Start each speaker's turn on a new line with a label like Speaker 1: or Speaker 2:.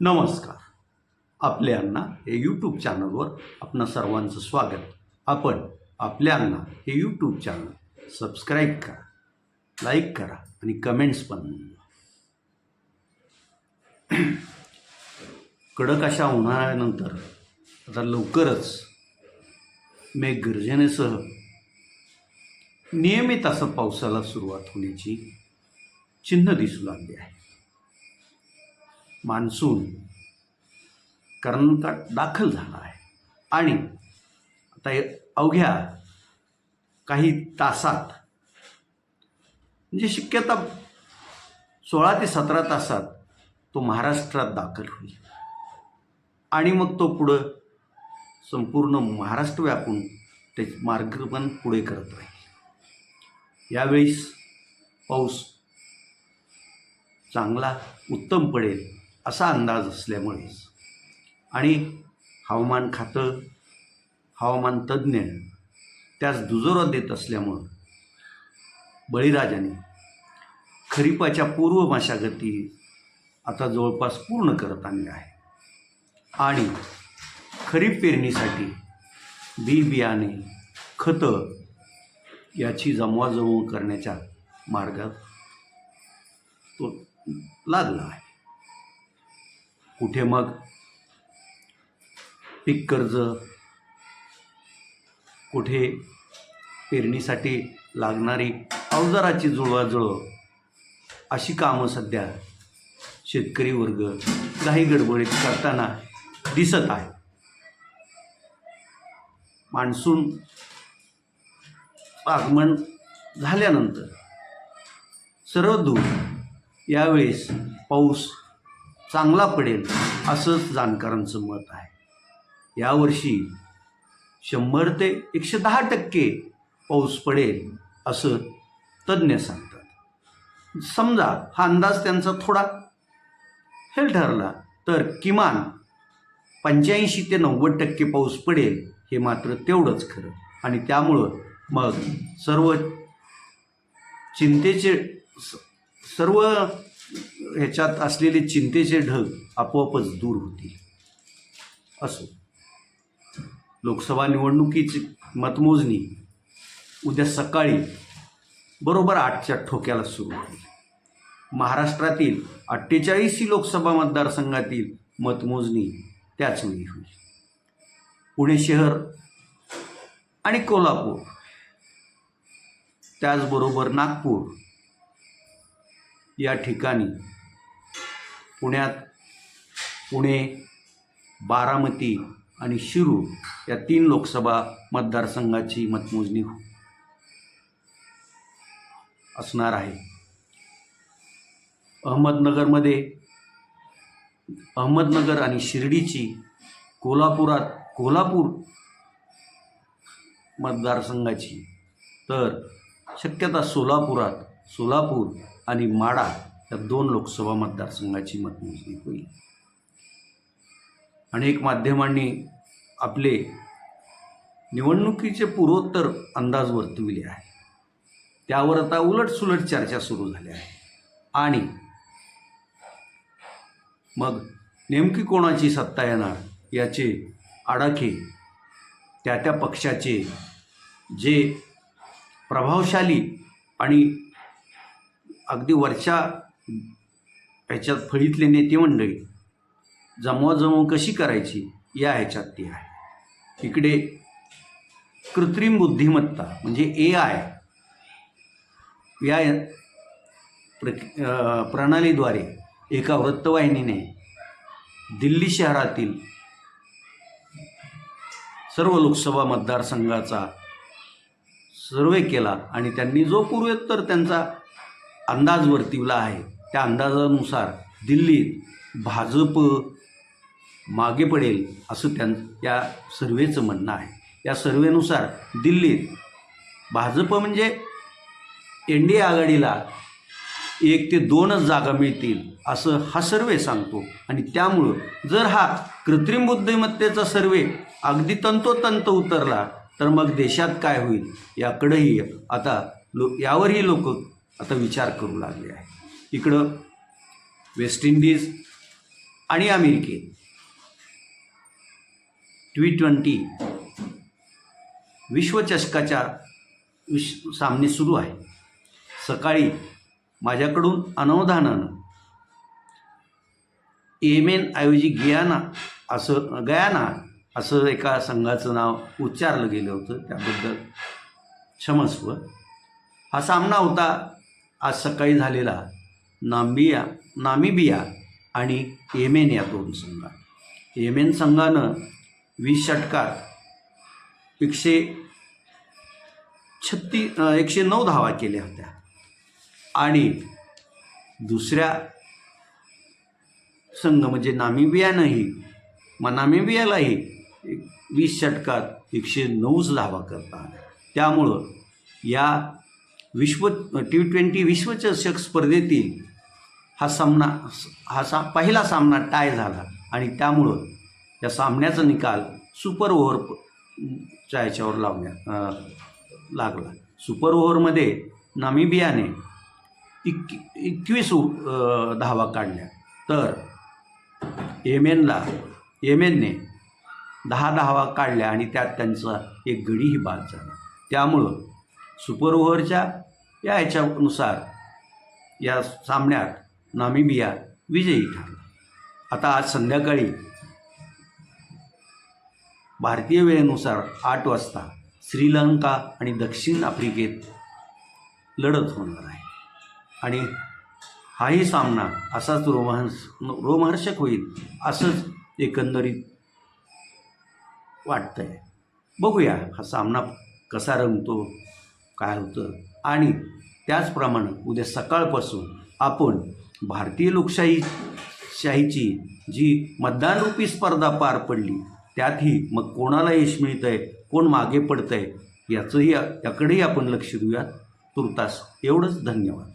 Speaker 1: नमस्कार. आपल्या अण्णा हे यूट्यूब चॅनलवर आपणा सर्वांचं स्वागत. आपण आपल्या अण्णा हे यूट्यूब चॅनल सबस्क्राईब करा लाईक करा आणि कमेंट्स पण नोंदवा कडक अशा उन्हाळ्यानंतर आता लवकरच मेघगर्जनेसह नियमित असं पावसाला सुरुवात होण्याची चिन्ह दिसू लागली आहे. मान्सून कर्नाटकात दाखल झाला आहे. आणि आता अवघ्या काही तासात म्हणजे शक्यता सोळा ते सतरा तासात तो महाराष्ट्रात दाखल होईल. आणि मग तो पुढं संपूर्ण महाराष्ट्र व्यापून ते मार्ग पण पुढे करत राहील. यावेळीस पाऊस चांगला उत्तम पडेल. असा अंदाज असल्यामुळेच आणि हवामान खातं हवामान तज्ज्ञ त्यास दुजोरा देत असल्यामुळं बळीराजाने खरीपाच्या पूर्व मशागती आता जवळपास पूर्ण करत आणल्या आहे आणि खरीप पेरणीसाठी बी बियाणे खतं याची जमवाजमव करण्याच्या मार्गात तो लागला आहे. कुठे मग? पीक कर्ज कुठे? पेरणीसाठी लागणारी अवजाराची जुळवाजुळव. अशी कामं सध्या शेतकरी वर्ग काही गडबडीत करताना दिसत आहे. मान्सून आगमन झाल्यानंतर सर्व दूर यावेळेस पाऊस चांगला पडेल असंच जाणकारांचं मत आहे. यावर्षी शंभर ते एकशे दहा टक्के पाऊस पडेल असं तज्ज्ञ सांगतात. समजा हा अंदाज त्यांचा थोडा हेल ठरला तर किमान पंच्याऐंशी ते नव्वद टक्के पाऊस पडेल हे मात्र तेवढंच खरं. आणि त्यामुळं मग सर्व चिंतेचे स- सर्व ह्याच्यात असलेले चिंतेचे ढग आपोआपच दूर होतील. असो. लोकसभा निवडणुकीची मतमोजणी उद्या सकाळी बरोबर आठच्या ठोक्याला सुरू होईल. महाराष्ट्रातील अठ्ठेचाळीसही लोकसभा मतदारसंघातील मतमोजणी त्याच वेळी होईल. पुणे शहर आणि कोल्हापूर त्याचबरोबर नागपूर या ठिकाणी पुण्यात पुणे बारामती आणि शिरू या तीन लोकसभा मतदारसंघाची मतमोजणी हो- असणार आहे. अहमदनगरमध्ये अहमदनगर आणि शिर्डीची कोल्हापुरात कोल्हापूर मतदारसंघाची. तर शक्यता सोलापुरात सोलापूर आणि माडा या दोन लोकसभा मतदारसंघाची मतमोजणी होईल. अनेक माध्यमांनी आपले निवडणुकीचे पूर्वोत्तर अंदाज वर्तविले आहे त्यावर आता उलटसुलट चर्चा सुरू झाल्या आहे. आणि मग नेमकी कोणाची सत्ता येणार याचे आडाखे त्या त्या पक्षाचे जे प्रभावशाली आणि अगदी वरच्या ह्याच्यात फळीतले नेते मंडळी जमवाजमव कशी करायची? या ह्याच्यात ती आहे. इकडे कृत्रिम बुद्धिमत्ता म्हणजे ए आय या प्र प्रणालीद्वारे एका वृत्तवाहिनीने दिल्ली शहरातील सर्व लोकसभा मतदारसंघाचा सर्वे केला आणि त्यांनी जो पूर्वोत्तर त्यांचा अंदाज वर्तविला आहे. त्या अंदाजानुसार दिल्लीत भाजप मागे पडेल असं त्यां या सर्वेचं म्हणणं आहे. या सर्वेनुसार दिल्लीत भाजप म्हणजे एन डी ए आघाडीला एक ते दोनच जागा मिळतील असं हा सर्वे सांगतो. आणि त्यामुळं जर हा कृत्रिम बुद्धिमत्तेचा सर्वे अगदी तंतोतंत उतरला तर मग देशात काय होईल याकडंही आता लो यावरही लोक आता विचार करू लागले आहे. इकडं वेस्ट इंडिज आणि अमेरिकेत टी ट्वेंटी विश्वचषकाच्या विश सामने सुरू आहे. सकाळी माझ्याकडून अनवधानानं येमेनऐवजी गियाना असं गयाना असं एका संघाचं नाव उच्चारलं गेलं होतं. त्याबद्दल क्षमस्व. हा सामना होता आज सकाळी झालेला नांबिया नामिबिया आणि येमेन या दोन संघात. येमेन संघानं वीस षटकात एकशे छत्ती एकशे नऊ धावा केल्या होत्या. आणि दुसऱ्या संघ म्हणजे नामिबियानंही मग नामिबियालाही वीस षटकात एकशे नऊच धावा करता आल्या. त्यामुळं या विश्व टी ट्वेंटी विश्वचषक स्पर्धेतील हा सामना हा सा पहिला सामना टाय झाला. आणि त्यामुळं या सामन्याचा निकाल सुपर ओव्हरच्या याच्यावर लावण्या लागला. सुपर ओव्हरमध्ये नामिबियाने इक एकवीस धावा काढल्या. तर येमेनला येमेनने दहा धावा काढल्या आणि त्यात त्यांचा एक गडीही बाद झाला. त्यामुळं सुपर ओव्हरच्या या ह्याच्यानुसार या सामन्यात नामिबिया विजयी ठरला. आता आज संध्याकाळी भारतीय वेळेनुसार आठ वाजता श्रीलंका आणि दक्षिण आफ्रिकेत लढत होणार आहे. आणि हाही सामना असाच रोमहर्ष रोमहर्षक होईल असंच एकंदरीत वाटतंय. बघूया हा सामना कसा रंगतो. काय होतं? आणि त्याचप्रमाणे उद्या सकाळपासून आपण भारतीय लोकशाही शाहीची जी मतदानरूपी स्पर्धा पार पडली त्यातही मग कोणाला यश मिळतं आहे कोण मागे पडतं आहे याचंही याकडेही आपण लक्ष देऊयात. तुर्तास एवढंच. धन्यवाद.